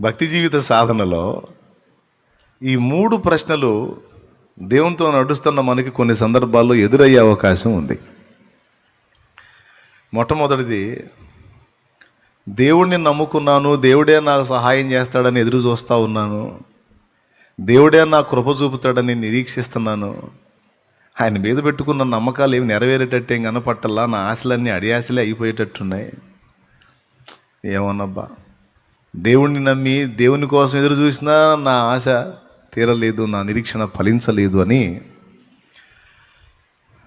భక్తి జీవిత సాధనలో ఈ మూడు ప్రశ్నలు దేవునితో నడుస్తున్న మనకి కొన్ని సందర్భాల్లో ఎదురయ్యే అవకాశం ఉంది. మొట్టమొదటిది దేవుడిని నమ్ముకున్నాను దేవుడే నాకు సహాయం చేస్తాడని ఎదురు చూస్తూ ఉన్నాను దేవుడే నా కృప చూపుతాడని నిరీక్షిస్తున్నాను. ఆయన మీద పెట్టుకున్న నమ్మకాలు ఏమి నెరవేరేటట్టు ఏం కనపట్టల్లా నా ఆశలన్నీ అడియాశలే అయిపోయేటట్టున్నాయి. ఏమన్నబ్బా దేవుణ్ణి నమ్మి దేవుని కోసం ఎదురు చూసినా నా ఆశ తీరలేదు నా నిరీక్షణ ఫలించలేదు అని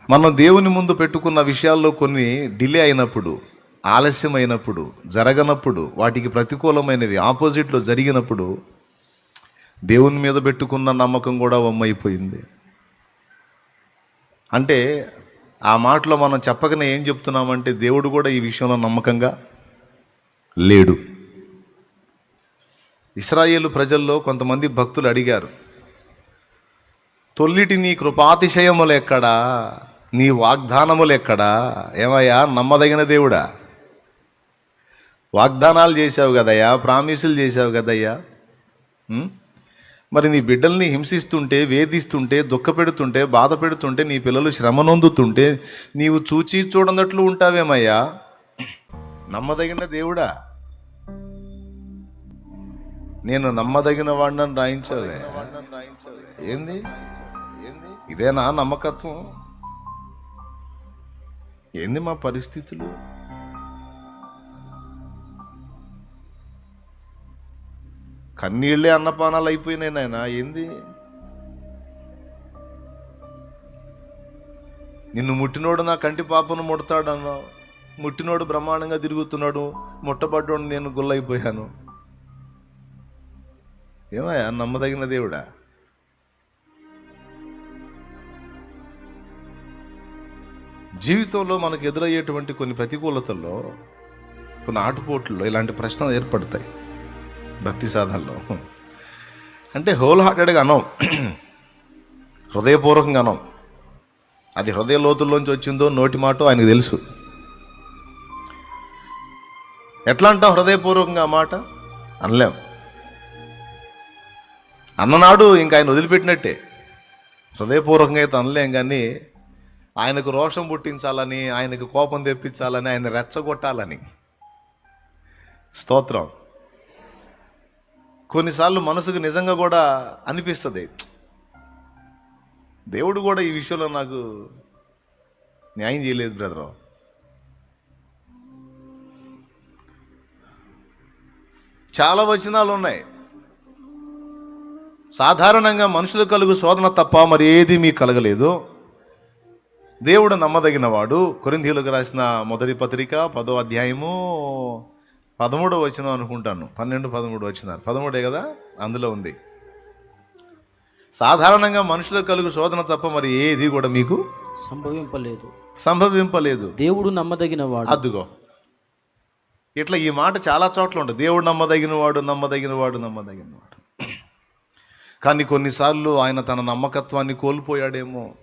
మనం దేవుని ముందు పెట్టుకున్న విషయాల్లో కొన్ని డిలే అయినప్పుడు ఆలస్యం అయినప్పుడు జరగనప్పుడు వాటికి ప్రతికూలమైనవి ఆపోజిట్లో జరిగినప్పుడు దేవుని మీద పెట్టుకున్న నమ్మకం కూడా వమ్మైపోయింది. అంటే ఆ మాటలో మనం చెప్పకనే ఏం చెప్తున్నామంటే దేవుడు కూడా ఈ విషయంలో నమ్మకంగా లేడు. ఇస్రాయేలు ప్రజల్లో కొంతమంది భక్తులు అడిగారు తొల్లిటి నీ కృపాతిశయములు ఎక్కడా? నీ వాగ్దానములు ఎక్కడా? ఏమయ్యా? నమ్మదగిన దేవుడా? వాగ్దానాలు చేశావు కదయ్యా? ప్రామిసులు చేశావు కదయ్యా? మరి నీ బిడ్డల్ని హింసిస్తుంటే వేధిస్తుంటే దుఃఖపెడుతుంటే బాధ పెడుతుంటే నీ పిల్లలు శ్రమ నొందుతుంటే నీవు చూచి చూడనట్లు ఉంటావేమయ్యా? నమ్మదగిన దేవుడా? నేను నమ్మదగిన వాడిని రాయించాలే ఏంది ఏంది? ఇదేనా నమ్మకత్వం? ఏంది మా పరిస్థితులు? కన్నీళ్ళే అన్నపానాలు అయిపోయినాయి నాయన ఏంది? నిన్ను ముట్టినోడు నా కంటి పాపను ముడతాడన్నావు. ముట్టినోడు బ్రహ్మాండంగా తిరుగుతున్నాడు. ముట్టబడ్డోడు నేను గుల్లైపోయాను. ఏమయ్యా? నమ్మదగిన దేవుడా? జీవితంలో మనకు ఎదురయ్యేటువంటి కొన్ని ప్రతికూలతల్లో కొన్ని ఆటుపోట్లలో ఇలాంటి ప్రశ్నలు ఏర్పడతాయి భక్తి సాధనలో. అంటే హోల్ హార్టెడ్గా అనం. హృదయపూర్వకంగా అనం. అది హృదయ లోతుల్లోంచి వచ్చిందో నోటి మాట ఆయనకు తెలుసు. ఎట్లా అంటాం? హృదయపూర్వకంగా మాట అనలేం. అన్ననాడు ఇంకా ఆయన వదిలిపెట్టినట్టే. హృదయపూర్వకంగా అయితే అనలేం కానీ ఆయనకు రోషం పుట్టించాలని ఆయనకు కోపం తెప్పించాలని ఆయన రెచ్చగొట్టాలని. స్తోత్రం. కొన్నిసార్లు మనసుకు నిజంగా కూడా అనిపిస్తుంది. దేవుడు కూడా ఈ విషయంలో నాకు న్యాయం చేయలేదు బ్రదర్. చాలా వచనాలు ఉన్నాయి సాధారణంగా మనుషులు కలుగు శోధన తప్ప మరి ఏది మీకు కలగలేదు. దేవుడు నమ్మదగినవాడు. కొరింథీయులకు రాసిన మొదటి పత్రిక పదో అధ్యాయము పదమూడో వచనం అనుకుంటాను. పన్నెండు పదమూడు వచ్చినారు పదమూడే కదా? అందులో ఉంది. సాధారణంగా మనుషులకు కలుగు శోధన తప్ప మరి ఏది కూడా మీకు సంభవింపలేదు. సంభవింపలేదు. దేవుడు నమ్మదగిన వాడు అద్దుగో ఇట్లా ఈ మాట చాలా చోట్ల ఉంటుంది. దేవుడు నమ్మదగిన వాడు నమ్మదగిన వాడు నమ్మదగిన వాడు కానీ కొన్నిసార్లు ఆయన తన నమ్మకత్వాన్ని కోల్పోయాడేమో.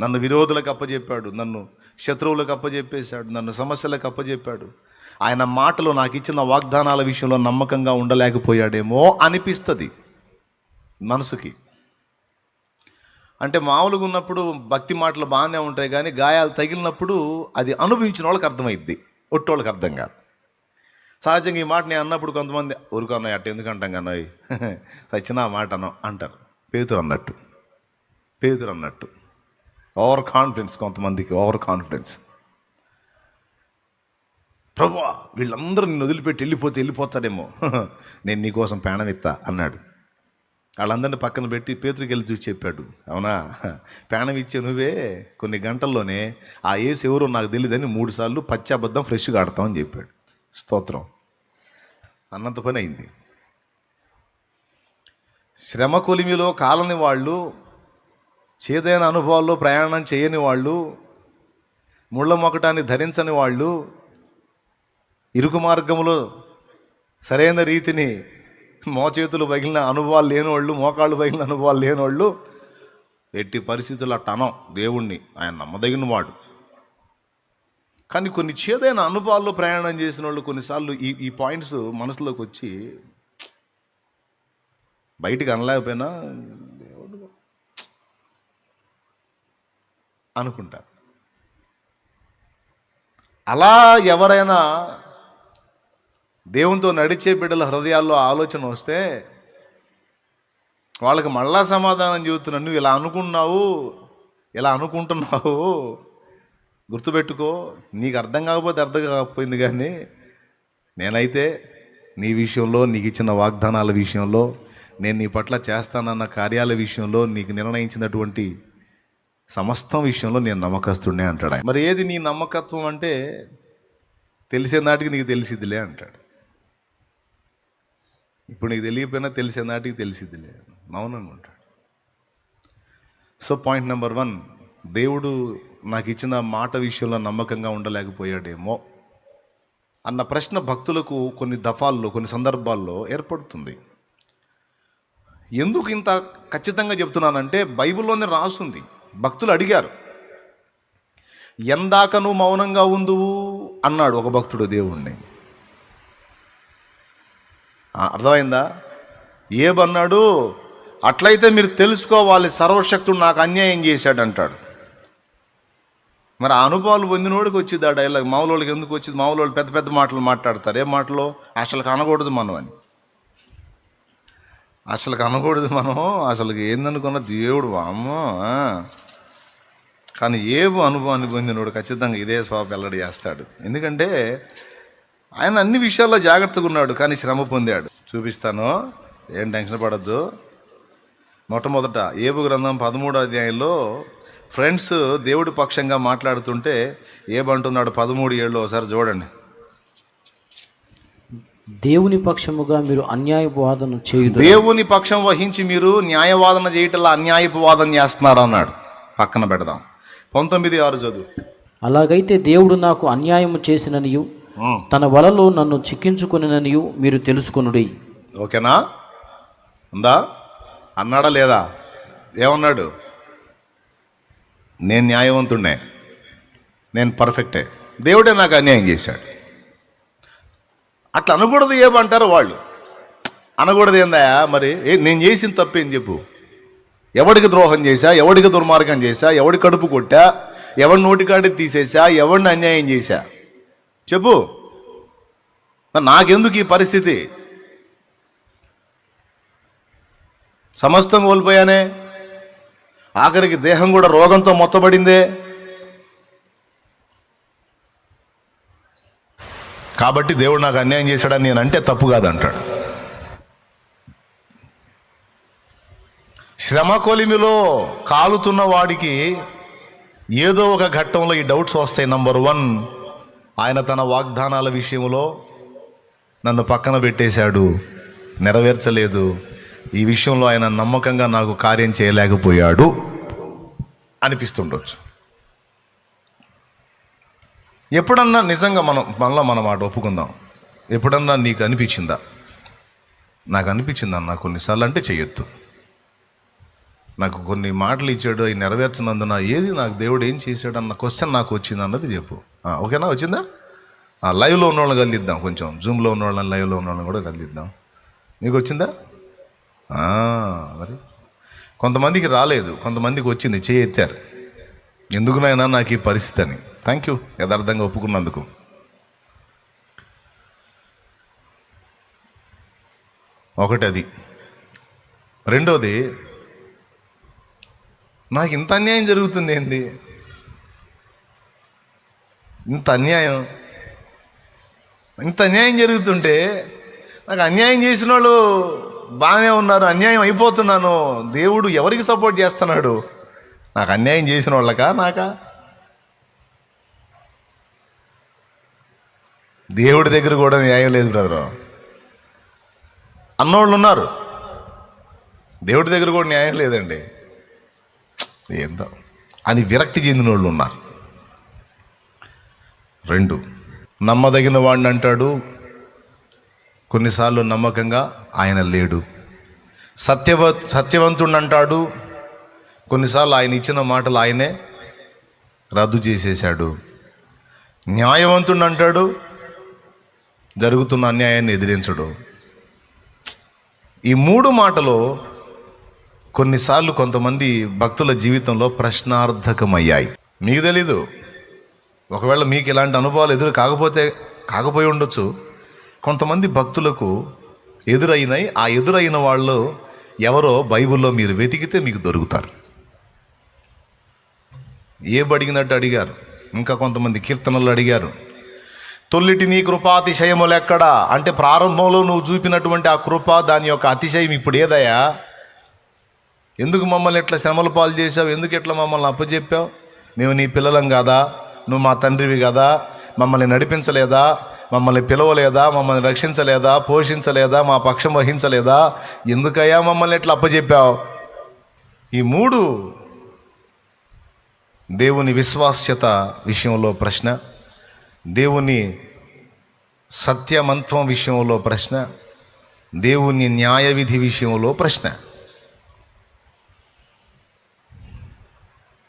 నన్ను విరోధులకు అప్పజెప్పాడు నన్ను శత్రువులకు అప్పజెప్పేశాడు నన్ను సమస్యలకు అప్పజెప్పాడు. ఆయన మాటలు నాకు ఇచ్చిన వాగ్దానాల విషయంలో నమ్మకంగా ఉండలేకపోయాడేమో అనిపిస్తుంది మనసుకి. అంటే మామూలుగా ఉన్నప్పుడు భక్తి మాటలు బాగానే ఉంటాయి కానీ గాయాలు తగిలినప్పుడు అది అనుభవించిన వాళ్ళకి అర్థమైద్ది ఒట్టోళ్ళకి అర్థం కాదు. సహజంగా ఈ మాట నేను అన్నప్పుడు కొంతమంది ఊరుకున్నాయి అట్ట ఎందుకంటాం కన్నాయి సచిన ఆ మాట అన్నాం అంటారు. పేతురు అన్నట్టు. పేతురు అన్నట్టు. ఓవర్ కాన్ఫిడెన్స్ కొంతమందికి ఓవర్ కాన్ఫిడెన్స్ ప్రభా వీళ్ళందరూ నిన్ను వదిలిపెట్టి వెళ్ళిపోతే వెళ్ళిపోతాడేమో. నేను నీకోసం ప్రాణం ఇస్తా అన్నాడు. వాళ్ళందరిని పక్కన పెట్టి పేతురికి వెళ్ళి చూసి చెప్పాడు. అవునా? ప్రాణం ఇచ్చే నువ్వే కొన్ని గంటల్లోనే ఆ ఏసు ఎవరో నాకు తెలియదని మూడు సార్లు పచ్చాబద్ధం ఫ్రెష్గా ఆడతామని చెప్పాడు. స్తోత్రం. అన్నంత పని అయింది. శ్రమ కొలిమిలో కాలని వాళ్ళు చేదైన అనుభవాల్లో ప్రయాణం చేయని వాళ్ళు ముళ్ళ మొకటాన్ని ధరించని వాళ్ళు ఇరుకు మార్గంలో సరైన రీతిని మోచేతులు పగిలిన అనుభవాలు లేనివాళ్ళు మోకాళ్ళు పగిలిన అనుభవాలు లేనివాళ్ళు ఎట్టి పరిస్థితుల టనం దేవుణ్ణి ఆయన నమ్మదగిన వాడు కానీ కొన్ని చేదైన అనుభవాల్లో ప్రయాణం చేసిన వాళ్ళు కొన్నిసార్లు ఈ ఈ పాయింట్స్ మనసులోకి వచ్చి బయటికి అనలేకపోయినా దేవుడు అనుకుంటారు. అలా ఎవరైనా దేవునితో నడిచే బిడ్డల హృదయాల్లో ఆలోచన వస్తే వాళ్ళకి మళ్ళా సమాధానం చెబుతున్నా నువ్వు ఇలా అనుకున్నావు ఇలా అనుకుంటున్నావు గుర్తుపెట్టుకో నీకు అర్థం కాకపోతే అర్థం కాకపోయింది కానీ నేనైతే నీ విషయంలో నీకు ఇచ్చిన వాగ్దానాల విషయంలో నేను నీ పట్ల చేస్తానన్న కార్యాల విషయంలో నీకు నిర్ణయించినటువంటి సమస్తం విషయంలో నేను నమ్మకస్తుడే అంటాడు మరి ఏది నీ నమ్మకత్వం అంటే తెలిసే నాటికి నీకు తెలిసిద్దిలే అంటాడు. ఇప్పుడు నీకు తెలియకపోయినా తెలిసే నాటికి తెలిసిద్దిలే. మౌనంగా ఉంటాడు. సో పాయింట్ నెంబర్ వన్ దేవుడు నాకు ఇచ్చిన మాట విషయంలో నమ్మకంగా ఉండలేకపోయాడేమో అన్న ప్రశ్న భక్తులకు కొన్ని దఫాల్లో కొన్ని సందర్భాల్లో ఏర్పడుతుంది. ఎందుకు ఇంత ఖచ్చితంగా చెప్తున్నానంటే బైబిల్లోనే రాసుంది. భక్తులు అడిగారు. ఎందాక నువ్వు మౌనంగా ఉందువు అన్నాడు ఒక భక్తుడు దేవుణ్ణి. అర్థమైందా? ఏమన్నాడు అట్లయితే మీరు తెలుసుకోవాలి సర్వశక్తుడు నాకు అన్యాయం చేశాడంటాడు. మరి ఆ అనుభవాలు పొందినోడికి వచ్చింది ఆ డైలాగ్ మామూలు ఎందుకు వచ్చింది? మామూలు పెద్ద పెద్ద మాటలు మాట్లాడతారు. ఏ మాటలు? అసలు కనకూడదు మనం అని. అసలు కనకూడదు మనం? అసలు ఏందనుకున్న దేవుడు అమ్మ కానీ ఏవో అనుభవాన్ని పొందినోడు ఖచ్చితంగా ఇదే స్వాప వెల్లడి చేస్తాడు. ఎందుకంటే ఆయన అన్ని విషయాల్లో జాగ్రత్తగా ఉన్నాడు కానీ శ్రమ పొందాడు. చూపిస్తాను. ఏం టెన్షన్ పడద్దు. మొట్టమొదట ఏబు గ్రంథం పదమూడో అధ్యాయంలో ఫ్రెండ్స్ దేవుడి పక్షంగా మాట్లాడుతుంటే ఏమంటున్నాడు పదమూడు ఏళ్ళు ఒకసారి చూడండి. దేవుని పక్షముగా మీరు అన్యాయపు వాదన చేయుదు. దేవుని పక్షం వహించి మీరు న్యాయవాదన చేయటంలో అన్యాయపు వాదన చేస్తున్నారు అన్నాడు పక్కన పెడదాం. పంతొమ్మిది ఆరు చదువు. అలాగైతే దేవుడు నాకు అన్యాయము చేసిననియు. తన వలలో నన్ను చిక్కించుకునిననియు మీరు తెలుసుకొనుడి. ఓకేనా? ఉందా? అన్నాడా లేదా? ఏమన్నాడు? నేను న్యాయవంతుడినే నేను పర్ఫెక్టే. దేవుడే నాకు అన్యాయం చేశాడు. అట్లా అనకూడదు ఏమంటారు వాళ్ళు? అనకూడదు ఏందా మరి ఏ నేను చేసిన తప్పేం చెప్పు? ఎవడికి ద్రోహం చేశా? ఎవడికి దుర్మార్గం చేశా? ఎవడి కడుపు కొట్టా? ఎవడి నోటికాడి తీసేసా ఎవడిని అన్యాయం చేశా? చెప్పు. మరి నాకెందుకు ఈ పరిస్థితి? సమస్తం కోల్పోయానే? ఆఖరికి దేహం కూడా రోగంతో మొత్తబడిందే. కాబట్టి దేవుడు నాకు అన్యాయం చేశాడని నేను అంటే తప్పు కాదంటాడు. శ్రమ కొలిమిలో కాలుతున్న వాడికి ఏదో ఒక ఘట్టంలో ఈ డౌట్స్ వస్తాయి. నంబర్ వన్ ఆయన తన వాగ్దానాల విషయంలో నన్ను పక్కన పెట్టేశాడు. నెరవేర్చలేదు. ఈ విషయంలో ఆయన నమ్మకంగా నాకు కార్యం చేయలేకపోయాడు అనిపిస్తుండొచ్చు. ఎప్పుడన్నా నిజంగా మనం మనలో మన మాట ఒప్పుకుందాం. ఎప్పుడన్నా నీకు అనిపించిందా? నాకు అనిపించిందన్న కొన్నిసార్లు అంటే చేయొద్దు. నాకు కొన్ని మాటలు ఇచ్చాడు అవి నెరవేర్చినందున ఏది నాకు దేవుడు ఏం చేశాడు అన్న క్వశ్చన్ నాకు వచ్చింది అన్నది చెప్పు. ఓకేనా? వచ్చిందా? లైవ్లో ఉన్న వాళ్ళని కలిదిద్దాం కొంచెం. జూమ్లో ఉన్న వాళ్ళని లైవ్లో ఉన్న వాళ్ళని కూడా కలిదిద్దాం మీకు వచ్చిందా? మరి. కొంతమందికి రాలేదు కొంతమందికి వచ్చింది చేయి ఎత్తారు. ఎందుకునైనా నాకు ఈ పరిస్థితి అని? థ్యాంక్ యూ యథార్థంగా ఒప్పుకున్నందుకు. ఒకటి అది రెండోది నాకు ఇంత అన్యాయం జరుగుతుంది ఏంది? ఇంత అన్యాయం? ఇంత అన్యాయం జరుగుతుంటే నాకు అన్యాయం చేసిన వాళ్ళు బాగానే ఉన్నారు అన్యాయం అయిపోతున్నాను. దేవుడు ఎవరికి సపోర్ట్ చేస్తున్నాడు? నాకు అన్యాయం చేసిన వాళ్ళకా నాకా? దేవుడి దగ్గర కూడా న్యాయం లేదు బ్రదరు. అన్నోళ్ళు ఉన్నారు. దేవుడి దగ్గర కూడా న్యాయం లేదండి. ఏందో. అని విరక్తి చెందిన వాళ్ళు ఉన్నారు. రెండు నమ్మదగిన వాడిని అంటాడు కొన్నిసార్లు నమ్మకంగా ఆయన లేడు. సత్యవ సత్యవంతుడు అంటాడు కొన్నిసార్లు ఆయన ఇచ్చిన మాటలు ఆయనే రద్దు చేసేశాడు. న్యాయవంతుడు అంటాడు జరుగుతున్న అన్యాయాన్ని ఎదిరించడు. ఈ మూడు మాటలు కొన్నిసార్లు కొంతమంది భక్తుల జీవితంలో ప్రశ్నార్థకమయ్యాయి. మీకు తెలీదు. ఒకవేళ మీకు ఇలాంటి అనుభవాలు ఎదురు కాకపోతే కాకపోయి ఉండొచ్చు. కొంతమంది భక్తులకు ఎదురైనాయి ఆ ఎదురైన వాళ్ళు ఎవరో బైబిల్లో మీరు వెతికితే మీకు దొరుకుతారు. ఏ బడిగినట్టు అడిగారు. ఇంకా కొంతమంది కీర్తనలు అడిగారు. తొల్లిటి నీ కృపాతిశయములు ఎక్కడా? అంటే ప్రారంభంలో నువ్వు చూపినటువంటి ఆ కృప దాని యొక్క అతిశయం ఇప్పుడు ఏదయ్యా? ఎందుకు మమ్మల్ని ఇట్లా శ్రమల పాలు చేసావు ఎందుకు ఇట్లా మమ్మల్ని అప్పచెప్పావు? మేము నీ పిల్లలం కాదా? నువ్వు మా తండ్రివి కదా. మమ్మల్ని నడిపించలేదా. మమ్మల్ని పిలవలేదా. మమ్మల్ని రక్షించలేదా. పోషించలేదా. మా పక్షం వహించలేదా. ఎందుకయ్యా మమ్మల్ని ఎట్లా అప్పచెప్పావు ఈ మూడు దేవుని విశ్వాస్యత విషయంలో ప్రశ్న. దేవుని సత్యమంత్వం విషయంలో ప్రశ్న. దేవుని న్యాయ విధి విషయంలో ప్రశ్న.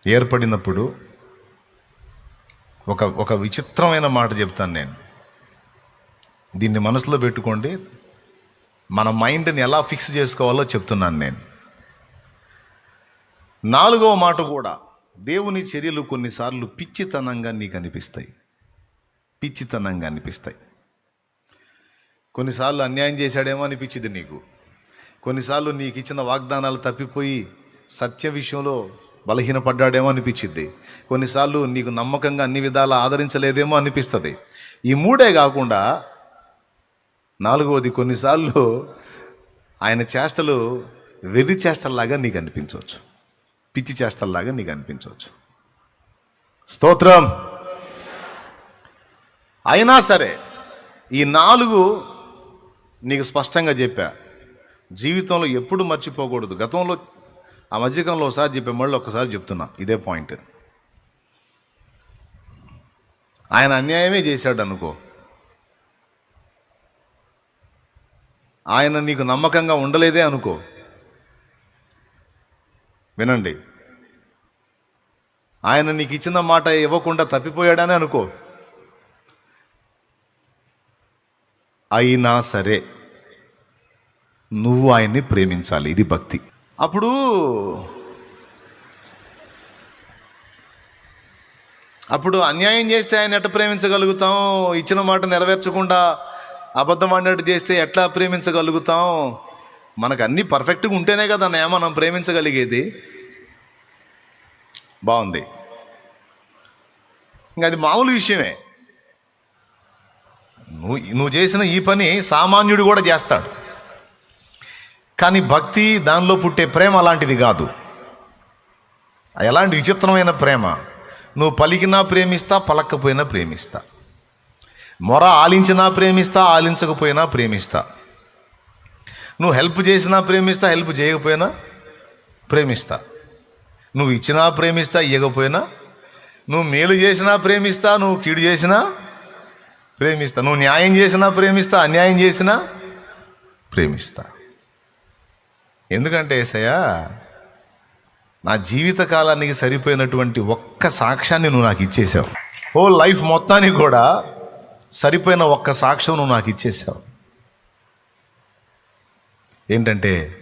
ఏర్పడినప్పుడు ఒక ఒక విచిత్రమైన మాట చెప్తాను నేను. దీన్ని మనసులో పెట్టుకోండి. మన మైండ్ని ఎలా ఫిక్స్ చేసుకోవాలో చెప్తున్నాను నేను. నాలుగవ మాట కూడా దేవుని చర్యలు కొన్నిసార్లు పిచ్చితనంగా నీకు అనిపిస్తాయి. పిచ్చితనంగా అనిపిస్తాయి. కొన్నిసార్లు అన్యాయం చేశాడేమో అనిపించింది నీకు. కొన్నిసార్లు నీకు ఇచ్చిన వాగ్దానాలు తప్పిపోయి సత్య విషయంలో బలహీనపడ్డాడేమో అనిపించింది కొన్నిసార్లు నీకు నమ్మకంగా అన్ని విధాలా ఆదరించలేదేమో అనిపిస్తుంది. ఈ మూడే కాకుండా నాలుగవది కొన్నిసార్లు ఆయన చేష్టలు వెర్రి చేష్టల్లాగా నీకు అనిపించవచ్చు. పిచ్చి చేష్టల్లాగా నీకు అనిపించవచ్చు. స్తోత్రం. అయినా సరే ఈ నాలుగు నీకు స్పష్టంగా చెప్పా. జీవితంలో ఎప్పుడు మర్చిపోకూడదు. గతంలో ఆ మధ్యకంలో ఒకసారి చెప్పే మళ్ళీ ఒక్కసారి చెప్తున్నా ఇదే పాయింట్ ఆయన అన్యాయమే చేశాడు అనుకో. ఆయన నీకు నమ్మకంగా ఉండలేదే అనుకో. వినండి. ఆయన నీకు ఇచ్చిన మాట ఇవ్వకుండా తప్పిపోయాడని అనుకో. అయినా సరే నువ్వు ఆయన్ని ప్రేమించాలి ఇది భక్తి. అప్పుడు అప్పుడు అన్యాయం చేస్తే ఆయన ఎట్లా ప్రేమించగలుగుతాం? ఇచ్చిన మాట నెరవేర్చకుండా అబద్ధం అన్నట్టు చేస్తే ఎట్లా ప్రేమించగలుగుతాం? మనకు అన్నీ పర్ఫెక్ట్గా ఉంటేనే కదా అన్నయ్య మనం ప్రేమించగలిగేది. బాగుంది. ఇంకా అది మామూలు విషయమే. నువ్వు నువ్వు చేసిన ఈ పని సామాన్యుడు కూడా చేస్తాడు. కానీ భక్తి దానిలో పుట్టే ప్రేమ అలాంటిది కాదు. ఎలాంటి విచిత్రమైన ప్రేమ? నువ్వు పలికినా ప్రేమిస్తా పలక్కపోయినా ప్రేమిస్తా. మొర ఆలించినా ప్రేమిస్తా ఆలించకపోయినా ప్రేమిస్తా. నువ్వు హెల్ప్ చేసినా ప్రేమిస్తా హెల్ప్ చేయకపోయినా ప్రేమిస్తా. నువ్వు ఇచ్చినా ప్రేమిస్తా ఇవ్వకపోయినా నువ్వు మేలు చేసినా ప్రేమిస్తా నువ్వు కీడు చేసినా ప్రేమిస్తా. నువ్వు న్యాయం చేసినా ప్రేమిస్తా అన్యాయం చేసినా ప్రేమిస్తా. ఎందుకంటే ఏసయ్యా నా జీవిత కాలానికి సరిపోయినటువంటి ఒక్క సాక్ష్యాన్ని నువ్వు నాకు ఇచ్చేసావు. ఓ లైఫ్ మొత్తానికి కూడా సరిపోయిన ఒక్క సాక్ష్యం నువ్వు నాకు ఇచ్చేసావు. ఏంటంటే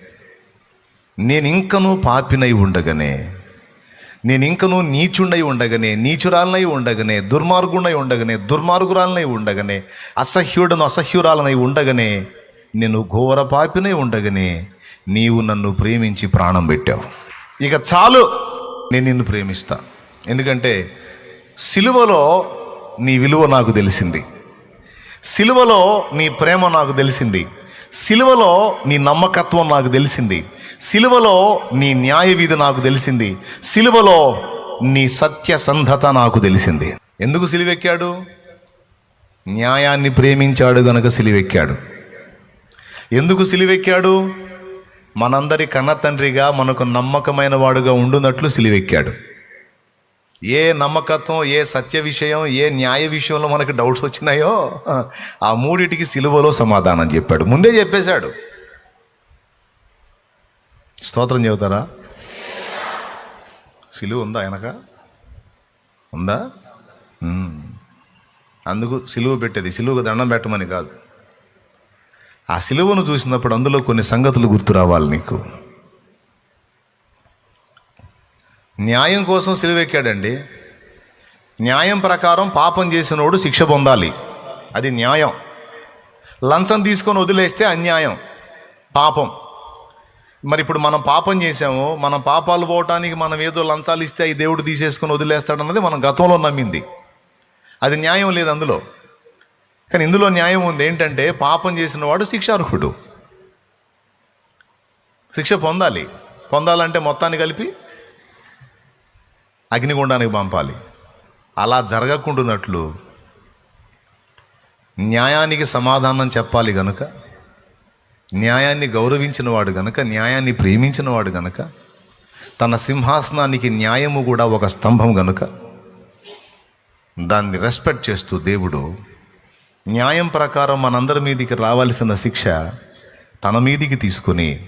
నేను ఇంకనూ పాపినై ఉండగానే నేను ఇంకనూ నీచుండై ఉండగానే నీచురాలనై ఉండగానే దుర్మార్గుడై ఉండగానే దుర్మార్గురాలనై ఉండగానే అసహ్యుడను అసహ్యురాలనై ఉండగానే నేను ఘోర పాపినై ఉండగానే నీవు నన్ను ప్రేమించి ప్రాణం పెట్టావు. ఇక చాలు నేను నిన్ను ప్రేమిస్తా. ఎందుకంటే సిలువలో నీ విలువ నాకు తెలిసింది. సిలువలో నీ ప్రేమ నాకు తెలిసింది. సిలువలో నీ నమ్మకత్వం నాకు తెలిసింది. సిలువలో నీ న్యాయ విధి నాకు తెలిసింది. సిలువలో నీ సత్యసంధత నాకు తెలిసింది. ఎందుకు సిలువెక్కాడు? న్యాయాన్ని ప్రేమించాడు గనక సిలివెక్కాడు. ఎందుకు సిలివెక్కాడు? మనందరి కన్న తండ్రిగా మనకు నమ్మకమైన వాడుగా ఉండునట్లు సిలువెక్కాడు. ఏ నమ్మకత్వం ఏ సత్య విషయం ఏ న్యాయ విషయంలో మనకు డౌట్స్ వచ్చినాయో ఆ మూడిటికి సిలువలో సమాధానం చెప్పాడు. ముందే చెప్పేశాడు. స్తోత్రం చెబుతారా? సిలువ ఉందా ఆయనక ఉందా? అందుకు సిలువ పెట్టేది. సిలువకు దండం పెట్టమని కాదు. ఆ సిలువను చూసినప్పుడు అందులో కొన్ని సంగతులు గుర్తు రావాలి నీకు. న్యాయం కోసం సిలువెక్కాడండి. న్యాయం ప్రకారం పాపం చేసినోడు శిక్ష పొందాలి. అది న్యాయం. లంచం తీసుకొని వదిలేస్తే అన్యాయం. పాపం. మరి ఇప్పుడు మనం పాపం చేసాము మనం పాపాలు పోవటానికి మనం ఏదో లంచాలు ఇస్తే అవి దేవుడు తీసేసుకొని వదిలేస్తాడన్నది మనం గతంలో నమ్మింది. అది న్యాయం లేదు అందులో. కానీ ఇందులో న్యాయం ఉంది ఏంటంటే పాపం చేసిన వాడు శిక్షార్హుడు. శిక్ష పొందాలి. పొందాలంటే మొత్తాన్ని కలిపి అగ్నిగుండానికి పంపాలి. అలా జరగకుండానట్లు న్యాయానికి సమాధానం చెప్పాలి గనుక న్యాయాన్ని గౌరవించిన వాడు గనుక న్యాయాన్ని ప్రేమించిన వాడు గనుక తన సింహాసనానికి న్యాయము కూడా ఒక స్తంభం గనుక దాన్ని రెస్పెక్ట్ చేస్తూ దేవుడు న్యాయం ప్రకారం మనందరి మీదికి రావాల్సిన శిక్ష తన మీదికి తీసుకుని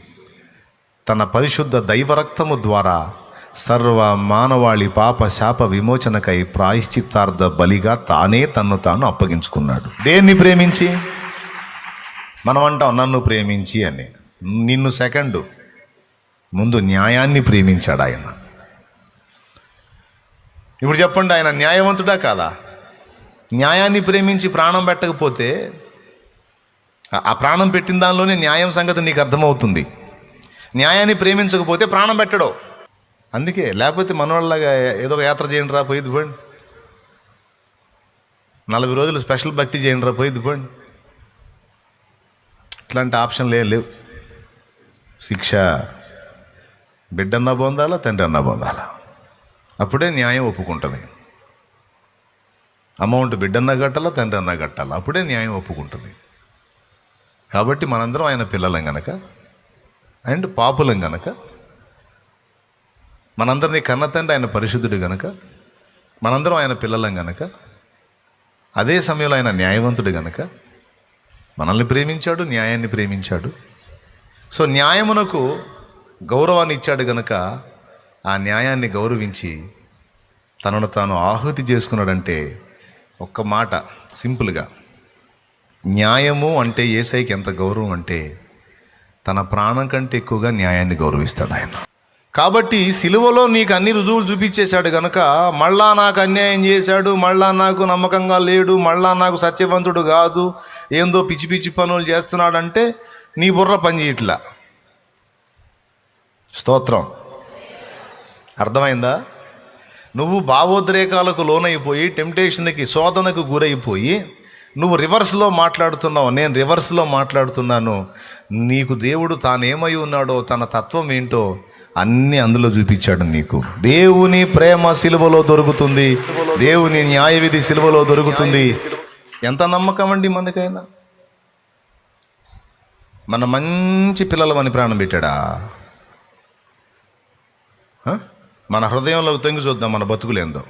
తన పరిశుద్ధ దైవరక్తము ద్వారా సర్వ మానవాళి పాప శాప విమోచనకై ప్రాయశ్చిత్తార్థ బలిగా తానే తన్ను తాను అప్పగించుకున్నాడు. దేన్ని ప్రేమించి? మనం అంటాం నన్ను ప్రేమించి అని. నిన్ను సెకండు. ముందు న్యాయాన్ని ప్రేమించాడు ఆయన. ఇప్పుడు చెప్పండి ఆయన న్యాయవంతుడా కాదా? న్యాయాన్ని ప్రేమించి ప్రాణం పెట్టకపోతే ఆ- ప్రాణం పెట్టిన దానిలోనే న్యాయం సంగతి నీకు అర్థమవుతుంది. న్యాయాన్ని ప్రేమించకపోతే ప్రాణం పెట్టడు. అందుకే లేకపోతే మనవాళ్ళగా ఏదో ఒక యాత్ర చేయండి రా పోయిద్ది పోండి. నలభై రోజులు స్పెషల్ భక్తి చేయండి రా పోయిద్ది పోండి. ఇట్లాంటి ఆప్షన్లు ఏం లేవు. శిక్ష బిడ్డన్నా పొందాలా తండ్రి అన్నా పొందాలా అప్పుడే న్యాయం ఒప్పుకుంటుంది. అమౌంట్ బిడ్డన్నా కట్టాలా తండ్రి అన్నా కట్టాలా? అప్పుడే న్యాయం ఒప్పుకుంటుంది. కాబట్టి మనందరం ఆయన పిల్లలం గనక అండ్ పాపులం గనక మనందరినీ కన్న తండ్రి ఆయన పరిశుద్ధుడు గనక మనందరం ఆయన పిల్లలం గనక అదే సమయంలో ఆయన న్యాయవంతుడు గనక మనల్ని ప్రేమించాడు న్యాయాన్ని ప్రేమించాడు. సో న్యాయమునకు గౌరవాన్ని ఇచ్చాడు గనక ఆ న్యాయాన్ని గౌరవించి తనను తాను ఆహుతి చేసుకున్నాడంటే ఒక్క మాట సింపుల్గా. న్యాయము అంటే ఏసైకి ఎంత గౌరవం అంటే తన ప్రాణం కంటే ఎక్కువగా న్యాయాన్ని గౌరవిస్తాడు ఆయన. కాబట్టి సిలువలో నీకు అన్ని రుజువులు చూపించేశాడు కనుక మళ్ళా నాకు అన్యాయం చేశాడు మళ్ళా నాకు నమ్మకంగా లేడు మళ్ళా నాకు సత్యవంతుడు కాదు ఏందో పిచ్చి పిచ్చి పనులు చేస్తున్నాడంటే నీ బుర్ర పని చేయట్లా. స్తోత్రం. అర్థమైందా? నువ్వు భావోద్రేకాలకు లోనైపోయి టెంప్టేషన్కి శోధనకు గురైపోయి నువ్వు రివర్స్లో మాట్లాడుతున్నావు నేను రివర్స్లో మాట్లాడుతున్నాను నీకు దేవుడు తానేమై ఉన్నాడో తన తత్వం ఏంటో అన్నీ అందులో చూపించాడు నీకు. దేవుని ప్రేమ సిలువలో దొరుకుతుంది దేవుని న్యాయవిధి సిలువలో దొరుకుతుంది. ఎంత నమ్మకం అండి మనకైనా? మన మంచి పిల్లలమని ప్రాణం పెట్టాడా? మన హృదయంలో తొంగి చూద్దాం మన బతుకులు ఏందో.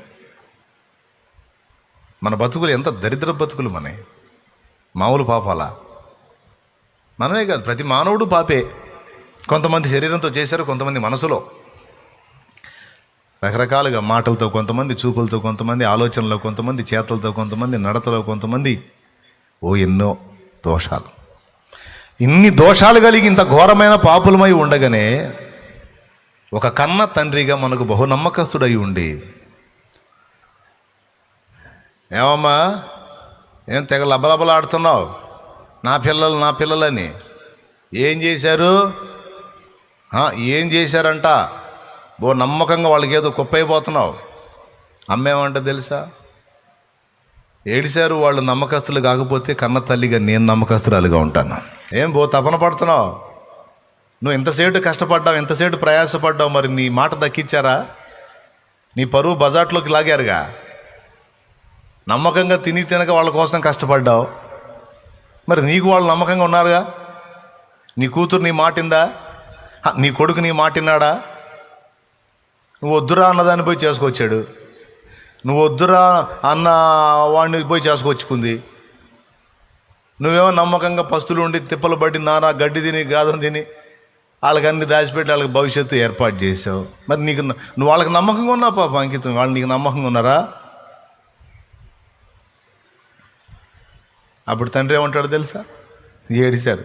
మన బతుకులు ఎంత దరిద్ర బతుకులు మనే. మామూలు పాపాలా? మనమే కాదు ప్రతి మానవుడు పాపే. కొంతమంది శరీరంతో చేశారు కొంతమంది మనసులో. రకరకాలుగా మాటలతో కొంతమంది చూపులతో కొంతమంది ఆలోచనలో కొంతమంది చేతలతో కొంతమంది నడతలో కొంతమంది ఓ ఎన్నో దోషాలు. ఇన్ని దోషాలు కలిగి ఇంత ఘోరమైన పాపులమై ఉండగానే ఒక కన్న తండ్రిగా మనకు బహు నమ్మకస్తుడై ఉండి. ఏమమ్మా? ఏం తెగ లబలబలాడుతున్నావు? నా పిల్లలు నా పిల్లలని. ఏం చేశారు? ఏం చేశారంట? బో నమ్మకంగా వాళ్ళకి ఏదో కుప్పైపోతున్నావు. అమ్మేమంట తెలుసా? ఏడిశారు వాళ్ళు నమ్మకస్తులు కాకపోతే కన్న తల్లిగా నేను నమ్మకస్తురాలుగా ఉంటాను. ఏం బో తపన పడుతున్నావు? నువ్వు ఎంతసేపు కష్టపడ్డావు ఎంతసేపు ప్రయాసపడ్డావు మరి నీ మాట దక్కించారా? నీ పరువు బజాట్లోకి లాగారుగా. నమ్మకంగా తిని తినక వాళ్ళ కోసం కష్టపడ్డావు. మరి నీకు వాళ్ళు నమ్మకంగా ఉన్నారుగా? నీ కూతురు నీ మాటిందా? నీ కొడుకు నీ మాటిన్నాడా? నువ్వు వద్దురా అన్నదాన్ని పోయి చేసుకొచ్చాడు. నువ్వు వద్దురా అన్న వాడిని పోయి చేసుకొచ్చుకుంది. నువ్వేమో నమ్మకంగా పస్తులు ఉండి తిప్పలు పడి నానా గడ్డి తిని గాదం తిని వాళ్ళకి అన్ని దాచిపెట్టి వాళ్ళకి భవిష్యత్తు ఏర్పాటు చేసావు మరి నీకు నువ్వు వాళ్ళకి నమ్మకంగా ఉన్నావు పాప అంకితం? వాళ్ళు నీకు నమ్మకంగా ఉన్నారా? అప్పుడు తండ్రి ఏమంటాడు తెలుసా? ఏడిశారు.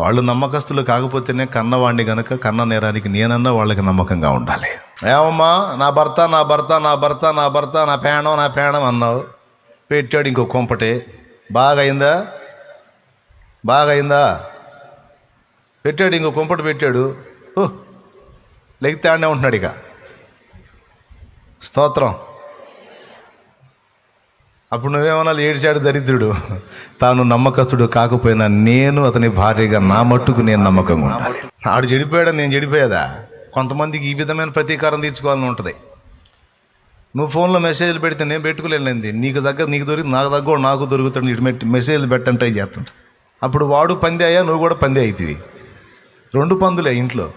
వాళ్ళు నమ్మకస్తులు కాకపోతేనే కన్నవాడిని గనుక కన్న నేరానికి నేనన్నా వాళ్ళకి నమ్మకంగా ఉండాలి. ఏమమ్మా? నా భర్త నా భర్త నా భర్త నా భర్త నా పేణం నా పేణం అన్నావు. పెట్టాడు ఇంకో కొంపటే. బాగా అయిందా బాగా అయిందా పెట్టాడు ఇంకో కొంపట పెట్టాడు. ఓ లెగితే ఆడనే ఉంటున్నాడు ఇక. స్తోత్రం. అప్పుడు నువ్వేమన్నా ఏడిచాడు దరిద్రుడు. తాను నమ్మకస్తుడు కాకపోయినా నేను అతని భార్యగా నా మట్టుకు నేను నమ్మకంగా ఉండాలి ఆడు చెడిపోయాడు నేను చెడిపోయేదా? కొంతమందికి ఈ విధమైన ప్రతీకారం తీర్చుకోవాలని ఉంటుంది. నువ్వు ఫోన్లో మెసేజ్లు పెడితే నేను పెట్టుకోలేనిది నీకు దగ్గర నీకు దొరికి నాకు దగ్గర నాకు దొరుకుతాడు ఇటు మెసేజ్లు పెట్టంటే చేస్తుంటుంది. అప్పుడు వాడు పంది అయ్యా నువ్వు కూడా పంది అవుతుంది రెండు పందులే ఇంట్లో.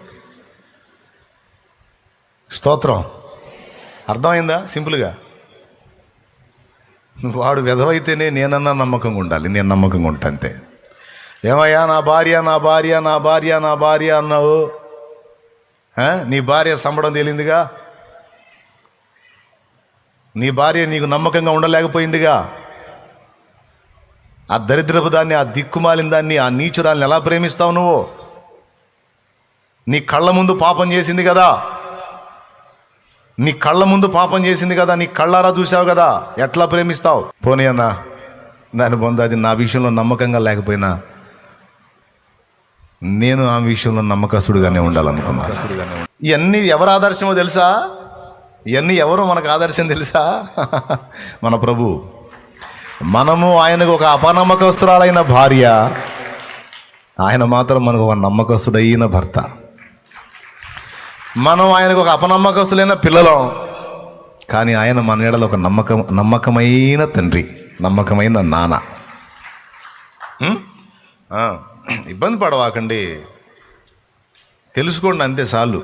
స్తోత్రం. అర్థమైందా? సింపుల్గా. వాడు వెధవైతేనే నేనన్నా నమ్మకంగా ఉండాలి. నేను నమ్మకంగా ఉంటా అంతే. ఏమయ్యా నా భార్య నా భార్య నా భార్య నా భార్య అన్నావు? నీ భార్య సంబడం తేలిందిగా? నీ భార్య నీకు నమ్మకంగా ఉండలేకపోయిందిగా? ఆ దరిద్రపు దాన్ని ఆ దిక్కుమాలిన దాన్ని ఆ నీచురాల్ని ఎలా ప్రేమిస్తావు నువ్వు? నీ కళ్ళ ముందు పాపం చేసింది కదా. నీ కళ్ళ ముందు పాపం చేసింది కదా. నీ కళ్ళారా చూసావు కదా. ఎట్లా ప్రేమిస్తావు? పోనీ అన్న దాని పొందు అది నా విషయంలో నమ్మకంగా లేకపోయినా నేను ఆ విషయంలో నమ్మకస్తుడుగానే ఉండాలనుకున్నా. ఇవన్నీ ఎవరు ఆదర్శమో తెలుసా? ఇవన్నీ ఎవరు మనకు ఆదర్శం తెలుసా? మన ప్రభు. మనము ఆయనకు ఒక అపనమ్మకస్తురాలైన భార్య. ఆయన మాత్రం మనకు ఒక నమ్మకస్తుడైన భర్త. మనం ఆయనకు ఒక అపనమ్మకస్తులైన పిల్లలం. కానీ ఆయన మన ఏడలో ఒక నమ్మకం నమ్మకమైన తండ్రి నమ్మకమైన నాన్న. ఇబ్బంది పడవాకండి. తెలుసుకోండి అంతే చాలు.